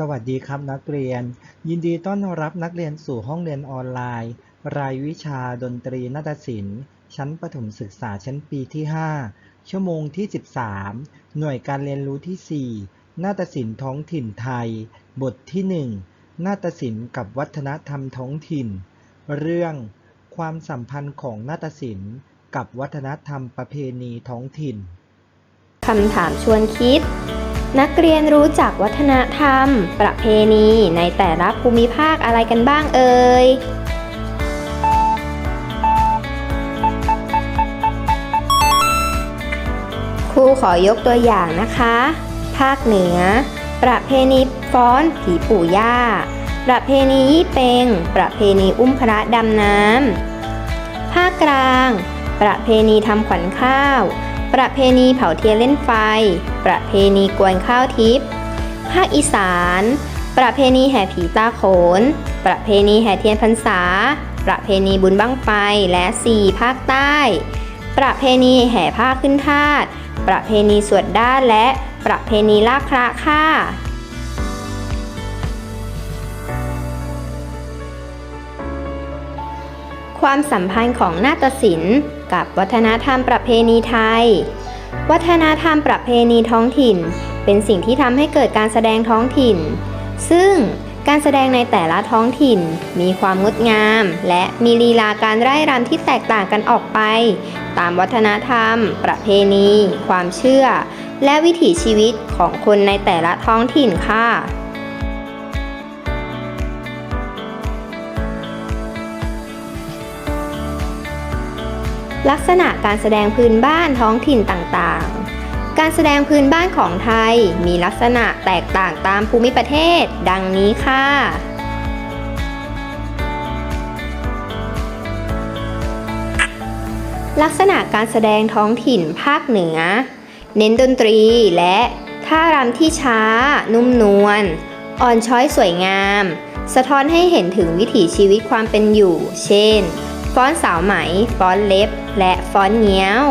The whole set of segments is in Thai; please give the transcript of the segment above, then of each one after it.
สวัสดีครับนักเรียน ยินดีต้อนรับนักเรียนสู่ห้องเรียนออนไลน์ รายวิชาดนตรีนาฏศิลป์ ชั้นประถมศึกษาชั้นปีที่ 5 ชั่วโมงที่ 13 หน่วยการเรียนรู้ที่ 4 นาฏศิลป์ท้องถิ่นไทย บทที่ 1 นาฏศิลป์กับวัฒนธรรมท้องถิ่น เรื่อง ความสัมพันธ์ของนาฏศิลป์ กับวัฒนธรรมประเพณีท้องถิ่น คำถามชวนคิด นักเรียนรู้จักวัฒนธรรม ประเพณีในแต่ละภูมิภาคอะไรกันบ้างเอ่ยครูขอยกตัวอย่างนะคะ ภาคเหนือ ประเพณีฟ้อนผีปู่ย่า ประเพณียี่เปง ประเพณีอุ้มพระดำน้ำภาคกลาง ประเพณีทำขวัญข้าว ประเพณีเผาเทียนเล่นไฟ ประเพณีกวนข้าวทิพย์ ภาคอีสาน ประเพณีแห่ผีตาโขน ประเพณีแห่เทียนพรรษา ประเพณีบุญบั้งไฟ และ4ภาคใต้ ประเพณีแห่ผ้าขึ้นทาสประเพณีสวดด้านและประเพณีลากพระค่ะความสัมพันธ์ของนาฏศิลป์ กับวัฒนธรรมประเพณีไทย วัฒนธรรมประเพณีท้องถิ่น เป็นสิ่งที่ทำให้เกิดการแสดงท้องถิ่น ซึ่งการแสดงในแต่ละท้องถิ่น มีความงดงาม และมีลีลาการไร่รำที่แตกต่างกันออกไป ตามวัฒนธรรม ประเพณี ความเชื่อ และวิถีชีวิตของคนในแต่ละท้องถิ่นค่ะ ลักษณะการแสดงพื้นบ้านท้องถิ่นต่างๆ การแสดงพื้นบ้านของไทยมีลักษณะแตกต่างตามภูมิประเทศ ดังนี้ค่ะ ลักษณะการแสดงท้องถิ่นภาคเหนือ เน้นดนตรีและท่ารำที่ช้า นุ่มนวล อ่อนช้อยสวยงาม สะท้อนให้เห็นถึงวิถีชีวิตความเป็นอยู่ เช่น ฟ้อนสาวไหม ฟ้อนเล็บ และฟ้อนเงี้ยว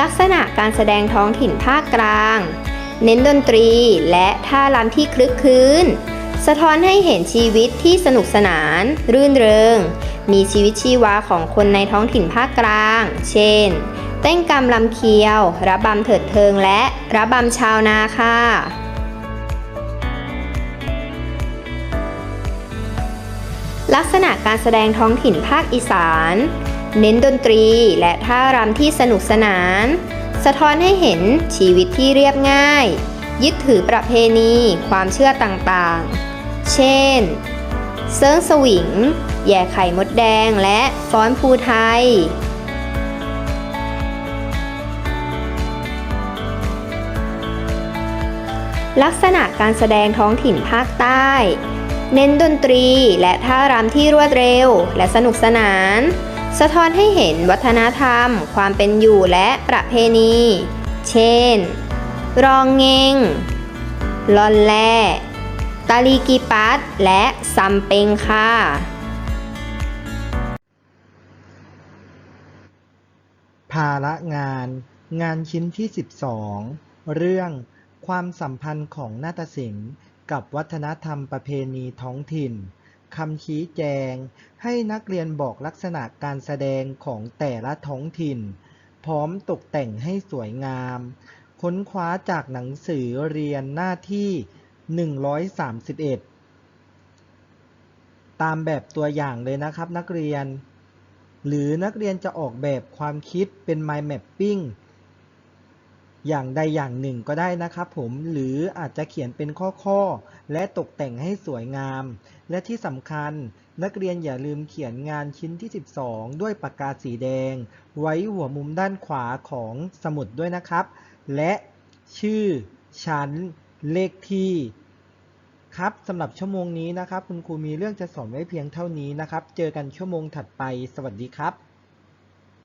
ลักษณะการแสดงท้องถิ่นภาคกลาง เน้นดนตรีและท่ารำที่คลึกคลื้น สะท้อนให้เห็นชีวิตที่สนุกสนาน รื่นเริง มีชีวิตชีวาของคนในท้องถิ่นภาคกลาง เช่น เต้นกำลำเคียว ระบำเถิดเทิงและระบำชาวนาค่ะ ลักษณะการแสดงท้องถิ่นภาคอีสาน เน้นดนตรีและท่ารำที่สนุกสนาน สะท้อนให้เห็นชีวิตที่เรียบง่าย ยึดถือประเพณีความเชื่อต่างๆ เช่น เซิร์งสวิง แย่ไข่มดแดงและฟ้อนภูไทยลักษณะการแสดงท้องถิ่นภาคใต้ เน้นดนตรีและท่ารำที่รวดเร็ว และสนุกสนาน สะท้อนให้เห็นวัฒนธรรม ความเป็นอยู่และประเพณี เช่น รองเงงลอนแลตาลีกีปัสและซัมเปงค่ะภาระงาน งานชิ้นที่ 12 เรื่องความสัมพันธ์ของนาฏศิลป์ กับวัฒนธรรมประเพณีท้องถิ่นคำชี้แจง ให้นักเรียนบอกลักษณะการแสดงของแต่ละท้องถิ่น พร้อมตกแต่งให้สวยงาม ค้นคว้าจากหนังสือเรียนหน้าที่ 131 ตามแบบตัวอย่างเลยนะครับนักเรียน หรือนักเรียนจะออกแบบความคิดเป็น mind mapping อย่างใดอย่างหนึ่งก็ได้นะครับผมหรืออาจจะเขียนเป็นข้อๆ และตกแต่งให้สวยงาม และที่สำคัญนักเรียนอย่าลืมเขียนงานชิ้นที่ 12 ด้วยปากกาสีแดง ไว้หัวมุมด้านขวาของสมุดด้วยนะครับ และชื่อ ชั้น เลขที่ ครับสำหรับชั่วโมงนี้นะครับ คุณครูมีเรื่องจะสอนไว้เพียงเท่านี้นะครับ เจอกันชั่วโมงถัดไป สวัสดีครับ